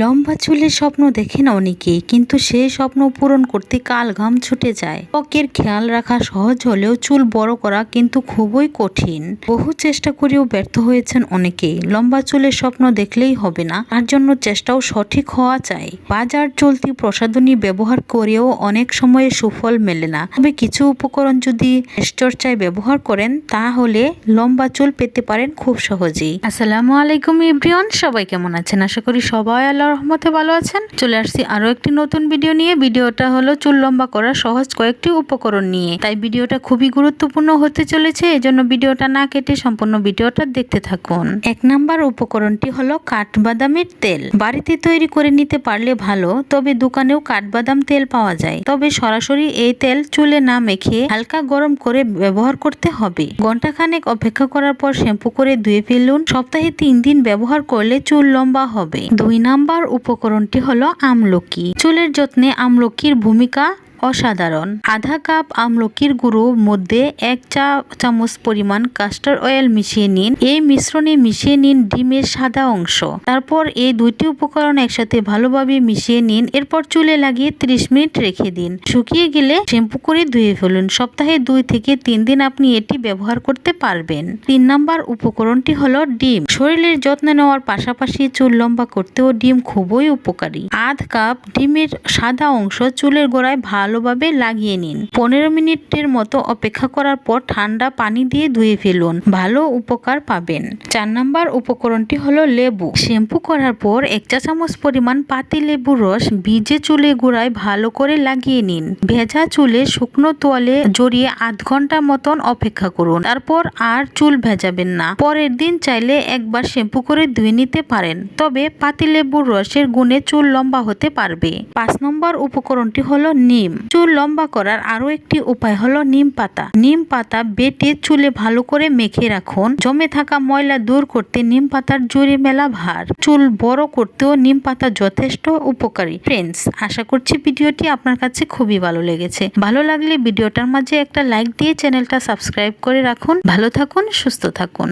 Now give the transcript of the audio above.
লম্বা চুলের স্বপ্ন দেখেন অনেকেই কিন্তু সেই স্বপ্ন পূরণ করতে কাল ঘাম ছুটে যায়। ত্বকের খেয়াল রাখা সহজ হলেও চুল বড় করা কিন্তু খুবই কঠিন। বহু চেষ্টা করেও ব্যর্থ হয়েছেন অনেকেই লম্বা চুলের স্বপ্ন দেখলেই হবে না, তার জন্য চেষ্টাও সঠিক হওয়া চাই। বাজার চলতি প্রসাধনী ব্যবহার করেও অনেক সময়ে সুফল মেলে না। তবে কিছু উপকরণ যদি চর্চায় ব্যবহার করেন, তাহলে লম্বা চুল পেতে পারেন খুব সহজেই। আসসালামু আলাইকুম ইব্রিয়ন সবাই কেমন আছেন? আশা করি সবাই আল্লাহ রহমতে ভালো আছেন? চলে আসছি আরও একটি নতুন ভিডিও নিয়ে। ভিডিওটা হলো চুল লম্বা করার সহজ কয়েকটি উপকরণ নিয়ে। তাই ভিডিওটা খুবই গুরুত্বপূর্ণ হতে চলেছে, এজন্য ভিডিওটা না কেটে সম্পূর্ণ ভিডিওটা দেখতে থাকুন। এক নাম্বার উপকরণটি হলো কাঠবাদামের তেল। বাড়িতে তৈরি করে নিতে পারলে ভালো, তবে দোকানেও কাঠবাদাম তেল পাওয়া যায়। তবে সরাসরি এই তেল চুলে না মেখে হালকা গরম করে ব্যবহার করতে হবে। ঘণ্টা খানেক অপেক্ষা করার পর শ্যাম্পু করে ধুয়ে ফেলুন। সপ্তাহে তিন দিন ব্যবহার করলে চুল লম্বা হবে। দুই নাম্বার উপকরণটি হলো আমলকি। চুলের যত্নে আমলকির ভূমিকা অসাধারণ। আধা কাপ আমলকির গুঁড়োর মধ্যে এক চা চামচ পরিমাণ কাস্টার অয়েল মিশিয়ে নিন। এই মিশ্রণে মিশিয়ে নিন ডিমের সাদা অংশ। তারপর এই দুইটি উপকরণ একসাথে ভালোভাবে মিশিয়ে নিন। এরপর চুলে লাগিয়ে 30 মিনিট রেখে দিন। শুকিয়ে গেলে শ্যাম্পু করে ধুয়ে ফেলুন। সপ্তাহে দুই থেকে তিন দিন আপনি এটি ব্যবহার করতে পারবেন। তিন নাম্বার উপকরণটি হলো ডিম। শরীরের যত্ন নেওয়ার পাশাপাশি চুল লম্বা করতেও ডিম খুবই উপকারী। আধ কাপ ডিমের সাদা অংশ চুলের গোড়ায় ভালোভাবে লাগিয়ে নিন। পনেরো মিনিটের মতো অপেক্ষা করার পর ঠান্ডা পানি দিয়ে ধুয়ে ফেলুন। ভালো উপকার পাবেন। চার নাম্বার উপকরণটি হলো লেবু। শ্যাম্পু করার পর এক চা চামচ পরিমাণ পাতি লেবুর রস ভিজে চুলে গোড়ায় ভালো করে লাগিয়ে নিন। ভেজা চুলে শুকনো তোয়ালে জড়িয়ে আধ ঘণ্টা মতন অপেক্ষা করুন। তারপর আর চুল ভেজাবেন না। পরের দিন চাইলে একবার শ্যাম্পু করে ধুয়ে নিতে পারেন। তবে পাতিলেবুর রসের গুণে চুল লম্বা হতে পারবে। পাঁচ নম্বর উপকরণটি হলো নিম। চুল লম্বা করার আরও একটি উপায় হলো নিম পাতা। নিম পাতা বেটে চুলে ভালো করে মেখে রাখুন। জমে থাকা ময়লা দূর করতে নিম পাতার জুড়ি মেলা ভার। চুল বড় করতেও নিম পাতা যথেষ্ট উপকারী। ফ্রেন্ডস আশা করছি ভিডিওটি আপনার কাছে খুবই ভালো লেগেছে। ভালো লাগলে ভিডিওটার মাঝে একটা লাইক দিয়ে চ্যানেলটা সাবস্ক্রাইব করে রাখুন। ভালো থাকুন, সুস্থ থাকুন।